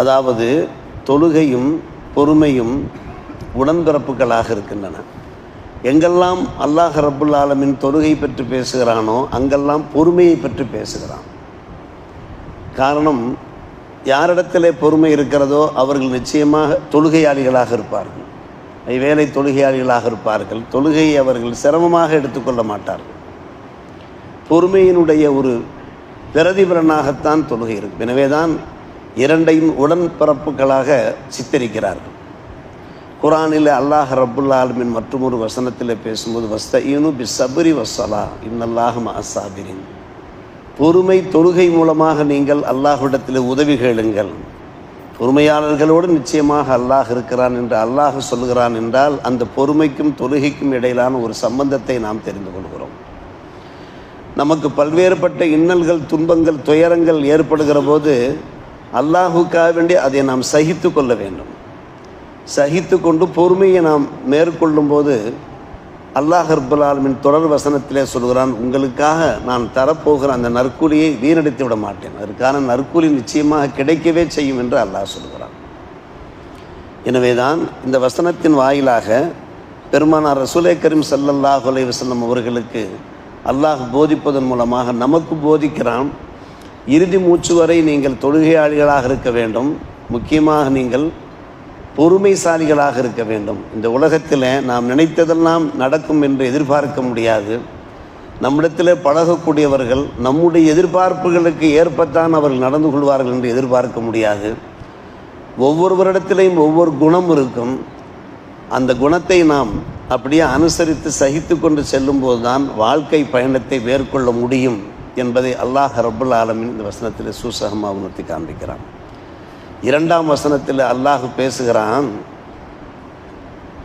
அதாவது தொழுகையும் பொறுமையும் உடன்பிறப்புகளாக இருக்கின்றன. எங்கெல்லாம் அல்லாஹ் ரபுல் ஆலமின் தொழுகை பற்றி பேசுகிறானோ அங்கெல்லாம் பொறுமையை பற்றி பேசுகிறான். காரணம் யாரிடத்திலே பொறுமை இருக்கிறதோ அவர்கள் நிச்சயமாக தொழுகையாளிகளாக இருப்பார்கள். வேலை தொழுகையாளிகளாக இருப்பார்கள். தொழுகையை அவர்கள் சிரமமாக எடுத்துக்கொள்ள மாட்டார்கள். பொறுமையினுடைய ஒரு பிரதிபலனாகத்தான் தொழுகை இருக்கும் எனவே தான் இரண்டையும் உடன்பிறப்புகளாக சித்தரிக்கிறார்கள். குரானில் அல்லாஹ் ரபுல்லாலுமின் மற்றும் ஒரு வசனத்தில் பேசும்போது வஸ்தீனு பி சபரி வசலா இன்னல்லாஹ் அசாபிரின் பொறுமை தொழுகை மூலமாக நீங்கள் அல்லாஹ்விடத்தில் உதவி கேளுங்கள். பொறுமையாளர்களோடு நிச்சயமாக அல்லாஹ் இருக்கிறான் என்று அல்லாஹ் சொல்கிறான் என்றால் அந்த பொறுமைக்கும் தொழுகைக்கும் இடையிலான ஒரு சம்பந்தத்தை நாம் தெரிந்து கொள்கிறோம். நமக்கு பல்வேறுபட்ட இன்னல்கள் துன்பங்கள் துயரங்கள் ஏற்படுகிற போது அல்லாஹுக்காக வேண்டி அதை நாம் சகித்து கொள்ள வேண்டும். சகித்து கொண்டு பொறுமையை நாம் மேற்கொள்ளும் போது அல்லாஹ் ரப்பல் ஆலமின் தொடர் வசனத்திலே சொல்கிறான் உங்களுக்காக நான் தரப்போகிற அந்த நற்கூலியை வீணடித்து விட மாட்டேன். அதற்கான நற்கூலி நிச்சயமாக கிடைக்கவே செய்யும் என்று அல்லாஹ் சொல்கிறான். எனவேதான் இந்த வசனத்தின் வாயிலாக பெருமானார் ரசூலே கரீம் சல்லல்லாஹ் அலைஹி அவர்களுக்கு அல்லாஹ் போதிப்பதன் மூலமாக நமக்கு போதிக்கிறான். இறுதி மூச்சு வரை நீங்கள் தொழுகையாளிகளாக இருக்க வேண்டும். முக்கியமாக நீங்கள் பொறுமைசாலிகளாக இருக்க வேண்டும். இந்த உலகத்தில் நாம் நினைத்ததெல்லாம் நடக்கும் என்று எதிர்பார்க்க முடியாது. நம்மிடத்தில் பழகக்கூடியவர்கள் நம்முடைய எதிர்பார்ப்புகளுக்கு ஏற்பத்தான் அவர்கள் நடந்து கொள்வார்கள் என்று எதிர்பார்க்க முடியாது. ஒவ்வொருவரிடத்திலையும் ஒவ்வொரு குணம் இருக்கும். அந்த குணத்தை நாம் அப்படியே அனுசரித்து சகித்து கொண்டு செல்லும்போது தான் வாழ்க்கை பயணத்தை மேற்கொள்ள முடியும். என்பதை அல்லாஹ் ரப்புல் ஆலமின் இந்த வசனத்தில் சூசகமாக உணர்த்தி காண்பிக்கிறான். இரண்டாம் வசனத்தில் அல்லாஹ் பேசுகிறான்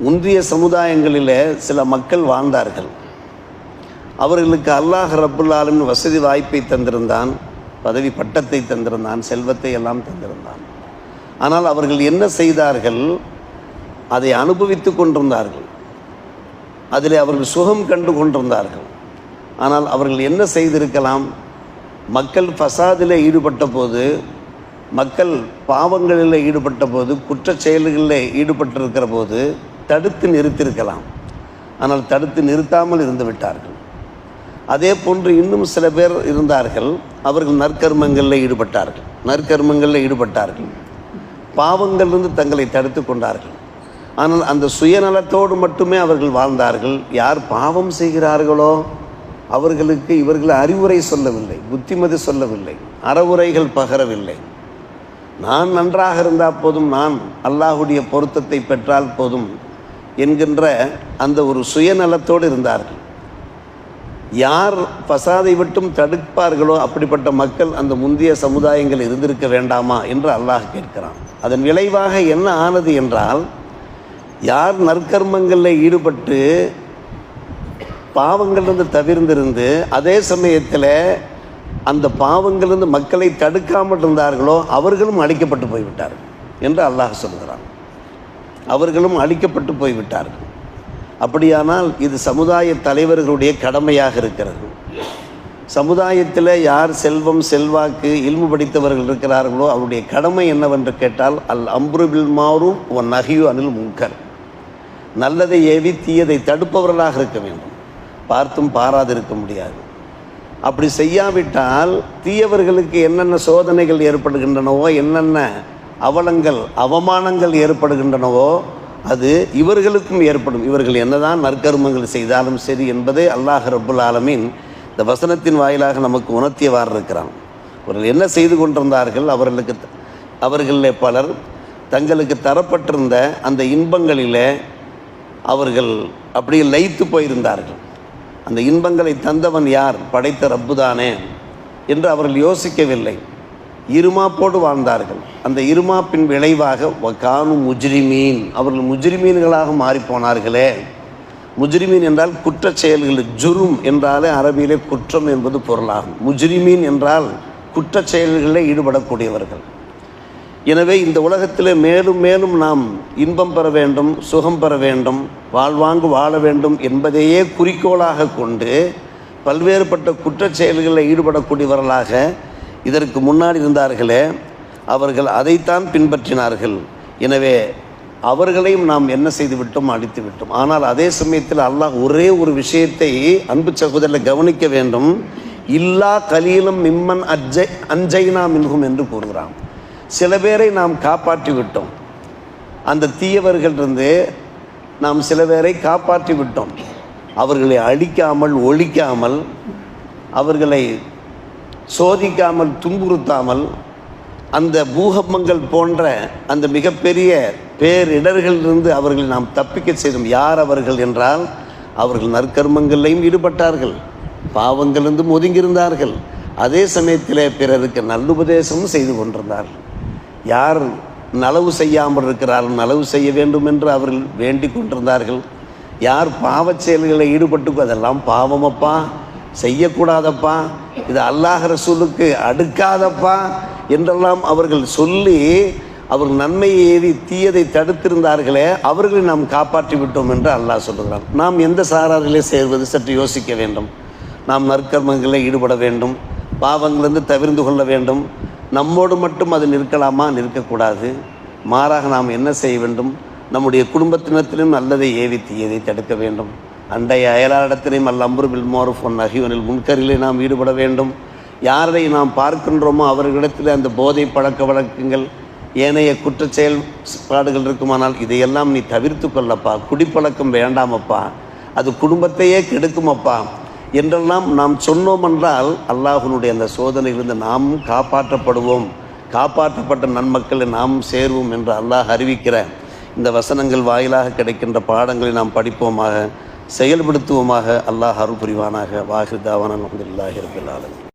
முந்தைய சமுதாயங்களில் சில மக்கள் வாழ்ந்தார்கள். அவர்களுக்கு அல்லாஹ் ரப்புல் ஆலமின் வசதி வாய்ப்பை தந்திருந்தான் பதவி பட்டத்தை தந்திருந்தான் செல்வத்தை எல்லாம் தந்திருந்தான். ஆனால் அவர்கள் என்ன செய்தார்கள்? அதை அனுபவித்து கொண்டிருந்தார்கள். அதில் அவர்கள் சுகம் கண்டு கொண்டிருந்தார்கள். ஆனால் அவர்கள் என்ன செய்திருக்கலாம்? மக்கள் ஃபசாதில் ஈடுபட்ட போது மக்கள் பாவங்களில் ஈடுபட்ட போது குற்ற செயல்களில் ஈடுபட்டிருக்கிற போது தடுத்து நிறுத்தியிருக்கலாம். ஆனால் தடுத்து நிறுத்தாமல் இருந்து விட்டார்கள். அதே போன்று இன்னும் சில பேர் இருந்தார்கள். அவர்கள் நற்கர்மங்களில் ஈடுபட்டார்கள். நற்கர்மங்களில் ஈடுபட்டார்கள். பாவங்களிலிருந்து தங்களை தடுத்து கொண்டார்கள். ஆனால் அந்த சுயநலத்தோடு மட்டுமே அவர்கள் வாழ்ந்தார்கள். யார் பாவம் செய்கிறார்களோ அவர்களுக்கு இவர்கள் அறிவுரை சொல்லவில்லை புத்திமதி சொல்லவில்லை அறவுரைகள் பகரவில்லை. நான் நன்றாக இருந்தால் போதும் நான் அல்லாஹுடைய பொருத்தத்தை பெற்றால் போதும் என்கின்ற அந்த ஒரு சுயநலத்தோடு இருந்தார்கள். யார் பசாதை விட்டும் தடுப்பார்களோ அப்படிப்பட்ட மக்கள் அந்த முந்தைய சமுதாயங்கள் இருந்திருக்க வேண்டாமா என்று அல்லாஹ் கேட்கிறான். அதன் விளைவாக என்ன ஆனது என்றால் யார் நற்கர்மங்களில் ஈடுபட்டு பாவங்கள்லேருந்து தவிர்ந்திருந்து அதே சமயத்தில் அந்த பாவங்கள்லேருந்து மக்களை தடுக்காமல் இருந்தார்களோ அவர்களும் அழிக்கப்பட்டு போய்விட்டார்கள் என்று அல்லாஹ் சொல்கிறான். அவர்களும் அழிக்கப்பட்டு போய்விட்டார்கள். அப்படியானால் இது சமுதாய தலைவர்களுடைய கடமையாக இருக்கிறது. சமுதாயத்தில் யார் செல்வம் செல்வாக்கு இல்மு படித்தவர்கள் இருக்கிறார்களோ அவருடைய கடமை என்னவென்று கேட்டால் அல் அம்ருபில் மாறும் ஒன் நகியு அனில் முங்கர் நல்லதை ஏவி தீயதை தடுப்பவர்களாக இருக்க வேண்டும். பார்த்தும் பாராதிருக்க முடியாது. அப்படி செய்யாவிட்டால் தீயவர்களுக்கு என்னென்ன சோதனைகள் ஏற்படுகின்றனவோ என்னென்ன அவலங்கள் அவமானங்கள் ஏற்படுகின்றனவோ அது இவர்களுக்கும் ஏற்படும். இவர்கள் என்னதான் நற்கருமங்கள் செய்தாலும் சரி என்பதை அல்லாஹ் ரபுல் ஆலமீன் இந்த வசனத்தின் வாயிலாக நமக்கு உணர்த்தியவாறு இருக்கிறான் அவர்கள் என்ன செய்து கொண்டிருந்தார்கள்? அவர்களுக்கு அவர்களில் பலர் தங்களுக்கு தரப்பட்டிருந்த அந்த இன்பங்களிலே அவர்கள் அப்படியே லயித்து போயிருந்தார்கள். அந்த இன்பங்களை தந்தவன் யார்? படைத்த ரப்புதானே? என்று அவர்கள் யோசிக்கவில்லை. இருமாப்போடு வாழ்ந்தார்கள். அந்த இருமாப்பின் விளைவாக வகானு முஜ்ரிமீன். அவர்கள் முஜ்ரிமீன்களாக மாறிப்போனார்களே. முஜ்ரிமீன் என்றால் குற்றச் செயல்கள் ஜுரும் என்றாலே அரபியிலே குற்றம் என்பது பொருளாகும். முஜ்ரிமீன் என்றால் குற்றச் செயல்களில் ஈடுபடக்கூடியவர்கள். எனவே இந்த உலகத்தில் மேலும் மேலும் நாம் இன்பம் பெற வேண்டும் சுகம் பெற வேண்டும் வாழ்வாங்கு வாழ வேண்டும் என்பதையே குறிக்கோளாக கொண்டு பல்வேறுபட்ட குற்றச் செயல்களில் ஈடுபடக்கூடியவர்களாக இதற்கு முன்னாடி இருந்தார்களே அவர்கள் அதைத்தான் பின்பற்றினார்கள். எனவே அவர்களையும் நாம் என்ன செய்து விட்டோம் அடித்து விட்டோம் ஆனால் அதே சமயத்தில் அல்லாஹ் ஒரே ஒரு விஷயத்தை அன்பு சகோதரில் கவனிக்க வேண்டும். இல்லா கலியிலும் மிம்மன் அஜை அஞ்சைனா மின்கும் என்று கூறுகிறான். சில பேரை நாம் காப்பாற்றி விட்டோம் அந்த தீயவர்களிருந்து நாம் சில பேரை காப்பாற்றி விட்டோம் அவர்களை அழிக்காமல் ஒழிக்காமல் அவர்களை சோதிக்காமல் துன்புறுத்தாமல் அந்த பூகம்பங்கள் போன்ற அந்த மிகப்பெரிய பேரிடர்களிலிருந்து அவர்களை நாம் தப்பிக்க செய்தோம். யார் அவர்கள் என்றால் அவர்கள் நற்கர்மங்களிலையும் ஈடுபட்டார்கள். பாவங்களிலிருந்தும் ஒதுங்கியிருந்தார்கள். அதே சமயத்தில் பிறருக்கு நல்லுபதேசமும் செய்து கொண்டிருந்தார்கள். யார் நலவு செய்யாமல் இருக்கிறார்கள் நலவு செய்ய வேண்டும் என்று அவர்கள் வேண்டிக் கொண்டிருந்தார்கள். யார் பாவச் செயல்களில் ஈடுபட்டு அதெல்லாம் பாவமப்பா செய்யக்கூடாதப்பா இது அல்லாஹ் ரசூலுக்கு அடுக்காதப்பா என்றெல்லாம் அவர்கள் சொல்லி அவர்கள் நன்மையை ஏறி தீயதை தடுத்திருந்தார்களே அவர்களை நாம் காப்பாற்றி விட்டோம் என்று அல்லாஹ் சொல்லுகிறான். நாம் எந்த சாரார்களே சேர்வது சற்று யோசிக்க வேண்டும். நாம் நற்கர்மங்களில் ஈடுபட வேண்டும். பாவங்களிலிருந்து தவிர்ந்து கொள்ள வேண்டும். நம்மோடு மட்டும் அது நிற்கலாமா? நிற்கக்கூடாது. மாறாக நாம் என்ன செய்ய வேண்டும்? நம்முடைய குடும்பத்தினத்திலும் நல்லதை ஏவி தீயதை தடுக்க வேண்டும். அண்டைய அயலாரிடத்திலையும் அல்ல அம்புரு பில் மோரஃப் ஒன் அகிவனில் முன்கரிலே நாம் ஈடுபட வேண்டும். யாரை நாம் பார்க்கின்றோமோ அவர்களிடத்தில் அந்த போதை பழக்க வழக்கங்கள் ஏனைய குற்ற செயல்பாடுகள் இருக்குமானால் இதையெல்லாம் நீ தவிர்த்து கொள்ளப்பா. குடிப்பழக்கம் வேண்டாமப்பா. அது குடும்பத்தையே கெடுக்குமப்பா. என்றெல்லாம் நாம் சொன்னோம் என்றால் அல்லாஹ்வினுடைய அந்த சோதனையிலிருந்து நாம் காப்பாற்றப்படுவோம். காப்பாற்றப்பட்ட நன்மக்களை நாம் சேர்வோம் என்று அல்லாஹ் அறிவிக்கிற இந்த வசனங்கள் வாயிலாக கிடைக்கின்ற பாடங்களை நாம் படிப்போமாக செயல்படுத்துவோமாக அல்லாஹ் அருள் புரிவானாக. வாஹிதாவான அலமதுல்லாஹி ரபில் ஆலமீன்.